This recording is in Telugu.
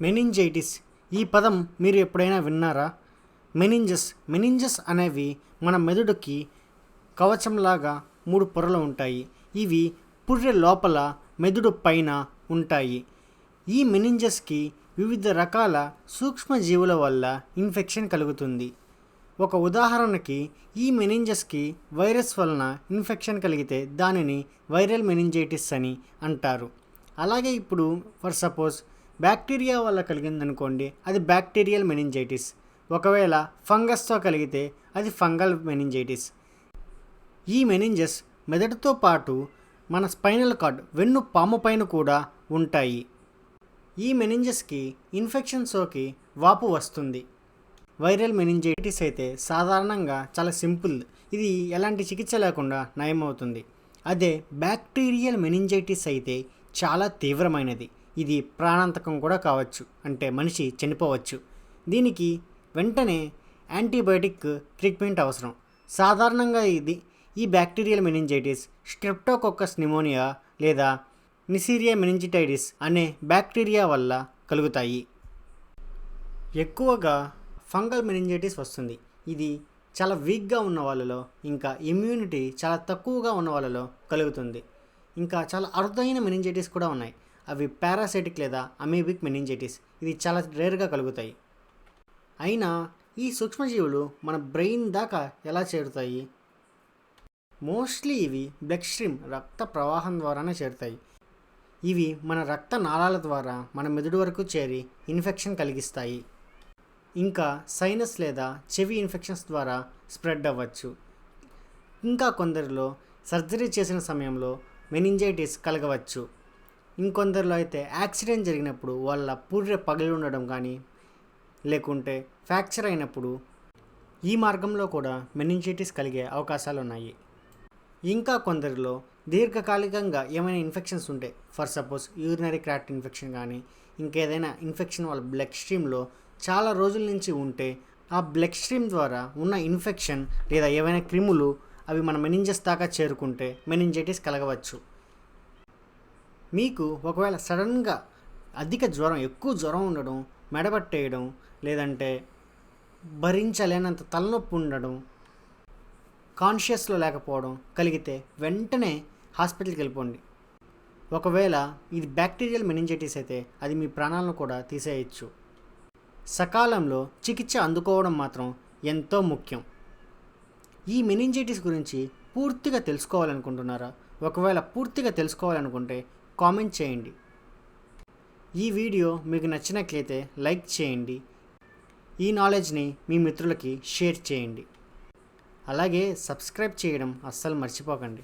మెనింజైటిస్. ఈ పదం మీరు ఎప్పుడైనా విన్నారా? మెనింజస్ మెనింజస్ అనేవి మన మెదడుకి కవచంలాగా మూడు పొరలు ఉంటాయి. ఇవి పుర్రె లోపల మెదడు పైన ఉంటాయి. ఈ మెనింజస్కి వివిధ రకాల సూక్ష్మజీవుల వల్ల ఇన్ఫెక్షన్ కలుగుతుంది. ఒక ఉదాహరణకి ఈ మెనింజస్కి వైరస్ వలన ఇన్ఫెక్షన్ కలిగితే దానిని వైరల్ మెనింజైటిస్ అని అంటారు. అలాగే ఇప్పుడు ఫర్ సపోజ్ బ్యాక్టీరియా వల్ల కలిగిందనుకోండి అది బ్యాక్టీరియల్ మెనింజైటిస్. ఒకవేళ ఫంగస్తో కలిగితే అది ఫంగల్ మెనింజైటిస్. ఈ మెనింజస్ మెదడుతో పాటు మన స్పైనల్ కార్డ్ వెన్ను పాము పైన కూడా ఉంటాయి. ఈ మెనింజస్కి ఇన్ఫెక్షన్ సోకి వాపు వస్తుంది. వైరల్ మెనింజైటిస్ అయితే సాధారణంగా చాలా సింపుల్ ఇది ఎలాంటి చికిత్స లేకుండా నయమవుతుంది. అదే బ్యాక్టీరియల్ మెనింజైటిస్ అయితే చాలా తీవ్రమైనది. ఇది ప్రాణాంతకం కూడా కావచ్చు అంటే మనిషి చనిపోవచ్చు. దీనికి వెంటనే యాంటీబయాటిక్ ట్రీట్మెంట్ అవసరం. సాధారణంగా ఇది ఈ బ్యాక్టీరియల్ మెనింజైటిస్ స్ట్రిప్టోకొక్కస్ నిమోనియా లేదా నిసీరియా మెనింజిటైటిస్ అనే బ్యాక్టీరియా వల్ల కలుగుతాయి. ఎక్కువగా ఫంగల్ మెనింజైటిస్ వస్తుంది. ఇది చాలా వీక్గా ఉన్న వాళ్ళలో ఇంకా ఇమ్యూనిటీ చాలా తక్కువగా ఉన్న వాళ్ళలో కలుగుతుంది. ఇంకా చాలా అరుదైన మెనింజైటిస్ కూడా ఉన్నాయి. అవి పారాసైటిక్ లేదా అమీబిక్ మెనింజైటిస్. ఇది చాలా రేర్గా కలుగుతాయి. అయినా ఈ సూక్ష్మజీవులు మన బ్రెయిన్ దాకా ఎలా చేరుతాయి? మోస్ట్లీ ఇవి బ్లడ్ స్ట్రీమ్ రక్త ప్రవాహం ద్వారానే చేరుతాయి. ఇవి మన రక్త నాళాల ద్వారా మన మెదడు వరకు చేరి ఇన్ఫెక్షన్ కలిగిస్తాయి. ఇంకా సైనస్ లేదా చెవి ఇన్ఫెక్షన్స్ ద్వారా స్ప్రెడ్ అవ్వచ్చు. ఇంకా కొందరిలో సర్జరీ చేసిన సమయంలో మెనింజైటిస్ కలగవచ్చు. ఇంకొందరిలో అయితే యాక్సిడెంట్ జరిగినప్పుడు వాళ్ళ పుర్రె పగిలి ఉండడం కానీ లేకుంటే ఫ్రాక్చర్ అయినప్పుడు ఈ మార్గంలో కూడా మెనింజైటిస్ కలిగే అవకాశాలు ఉన్నాయి ఇంకా కొందరిలో దీర్ఘకాలికంగా ఏమైనా ఇన్ఫెక్షన్స్ ఉంటే for suppose urinary tract infection కానీ ఇంకేదైనా ఇన్ఫెక్షన్ వాళ్ళ బ్లడ్ స్ట్రీమ్లో చాలా రోజుల నుంచి ఉంటే ఆ బ్లడ్ స్ట్రీమ్ ద్వారా ఉన్న ఇన్ఫెక్షన్ లేదా ఏవైనా క్రిములు అవి మన మెనింజస్ దాకా చేరుకుంటే మెనింజైటిస్ కలగవచ్చు. మీకు ఒకవేళ సడన్గా అధిక జ్వరం ఎక్కువ జ్వరం ఉండడం మెడబట్టేయడం లేదంటే భరించలేనంత తలనొప్పి ఉండడం కాన్షియస్లో లేకపోవడం కలిగితే వెంటనే హాస్పిటల్కి వెళ్ళిపోండి. ఒకవేళ ఇది బ్యాక్టీరియల్ మెనింజైటిస్ అయితే అది మీ ప్రాణాలను కూడా తీసేయచ్చు. సకాలంలో చికిత్స అందుకోవడం మాత్రం ఎంతో ముఖ్యం. ఈ మెనింజైటిస్ గురించి పూర్తిగా తెలుసుకోవాలనుకుంటున్నారా? ఒకవేళ పూర్తిగా తెలుసుకోవాలనుకుంటే కామెంట్ చేయండి. ఈ వీడియో మీకు నచ్చినట్లయితే లైక్ చేయండి. ఈ నాలెడ్జ్ని మీ మిత్రులకి షేర్ చేయండి. అలాగే సబ్స్క్రైబ్ చేయడం అస్సలు మర్చిపోకండి.